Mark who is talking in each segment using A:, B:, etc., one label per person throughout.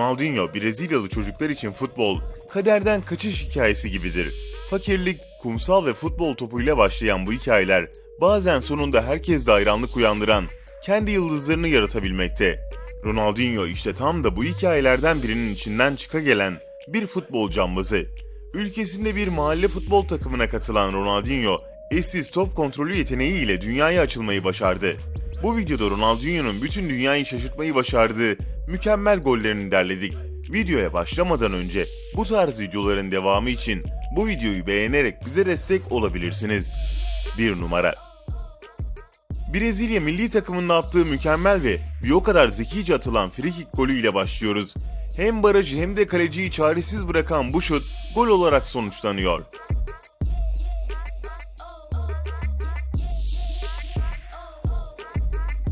A: Ronaldinho, Brezilyalı çocuklar için futbol, kaderden kaçış hikayesi gibidir. Fakirlik, kumsal ve futbol topuyla başlayan bu hikayeler, bazen sonunda herkeste hayranlık uyandıran, kendi yıldızlarını yaratabilmekte. Ronaldinho işte tam da bu hikayelerden birinin içinden çıka gelen bir futbol cambazı. Ülkesinde bir mahalle futbol takımına katılan Ronaldinho, eşsiz top kontrolü yeteneğiyle dünyaya açılmayı başardı. Bu videoda Ronaldinho'nun bütün dünyayı şaşırtmayı başardığı mükemmel gollerini derledik. Videoya başlamadan önce bu tarz videoların devamı için bu videoyu beğenerek bize destek olabilirsiniz. 1 numara Brezilya milli takımında attığı mükemmel ve bir o kadar zekice atılan frikik golüyle başlıyoruz. Hem barajı hem de kaleciyi çaresiz bırakan bu şut gol olarak sonuçlanıyor.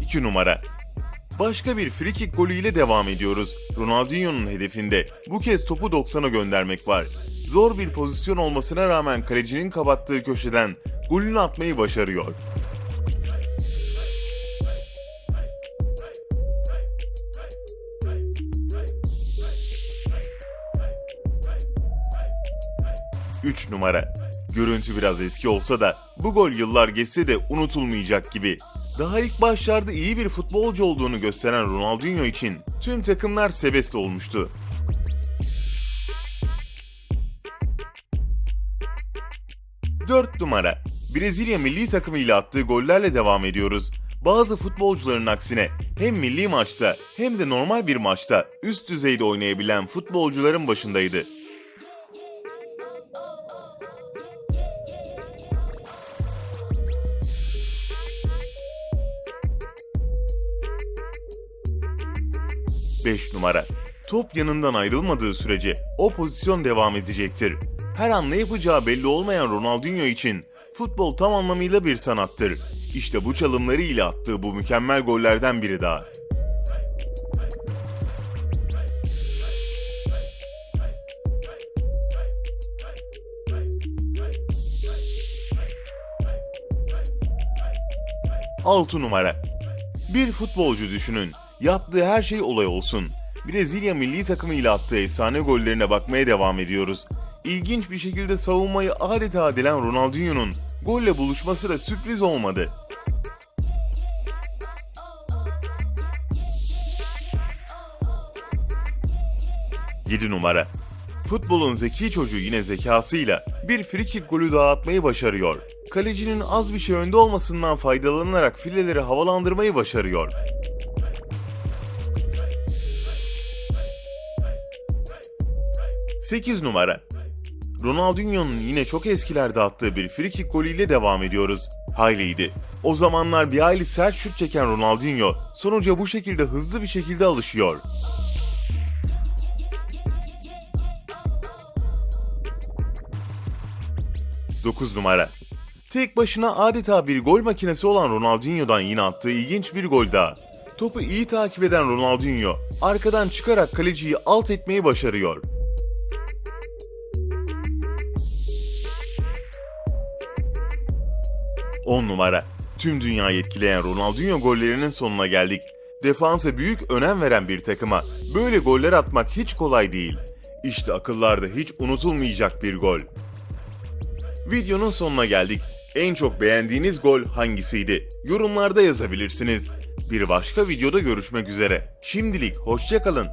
A: İki numara Başka bir frikik golüyle devam ediyoruz. Ronaldinho'nun hedefinde bu kez topu 90'a göndermek var. Zor bir pozisyon olmasına rağmen kalecinin kapattığı köşeden golünü atmayı başarıyor. 3 numara. Görüntü biraz eski olsa da bu gol yıllar geçse de unutulmayacak gibi. Daha ilk başlarda iyi bir futbolcu olduğunu gösteren Ronaldinho için tüm takımlar sebest olmuştu. Dört numara. Brezilya milli takımı ile attığı gollerle devam ediyoruz. Bazı futbolcuların aksine hem milli maçta hem de normal bir maçta üst düzeyde oynayabilen futbolcuların başındaydı. Beş numara. Top yanından ayrılmadığı sürece o pozisyon devam edecektir. Her an ne yapacağı belli olmayan Ronaldinho için futbol tam anlamıyla bir sanattır. İşte bu çalımları ile attığı bu mükemmel gollerden biri daha. Altı numara. Bir futbolcu düşünün. Yaptığı her şey olay olsun. Brezilya milli takımı ile attığı efsane gollerine bakmaya devam ediyoruz. İlginç bir şekilde savunmayı adeta delen Ronaldinho'nun golle buluşması da sürpriz olmadı. Yedi numara. Futbolun zeki çocuğu yine zekasıyla bir frikik golü daha atmayı başarıyor. Kalecinin az bir şey önde olmasından faydalanarak fileleri havalandırmayı başarıyor. 8 numara. Ronaldinho'nun yine çok eskilerde attığı bir frikik golüyle devam ediyoruz. Hayliydi. O zamanlar bir hayli sert şut çeken Ronaldinho sonuca bu şekilde hızlı bir şekilde alışıyor. Dokuz numara. Tek başına adeta bir gol makinesi olan Ronaldinho'dan yine attığı ilginç bir gol daha. Topu iyi takip eden Ronaldinho arkadan çıkarak kaleciyi alt etmeyi başarıyor. 10 numara. Tüm dünyayı etkileyen Ronaldinho gollerinin sonuna geldik. Defansa büyük önem veren bir takıma böyle goller atmak hiç kolay değil. İşte akıllarda hiç unutulmayacak bir gol. Videonun sonuna geldik. En çok beğendiğiniz gol hangisiydi? Yorumlarda yazabilirsiniz. Bir başka videoda görüşmek üzere. Şimdilik hoşçakalın.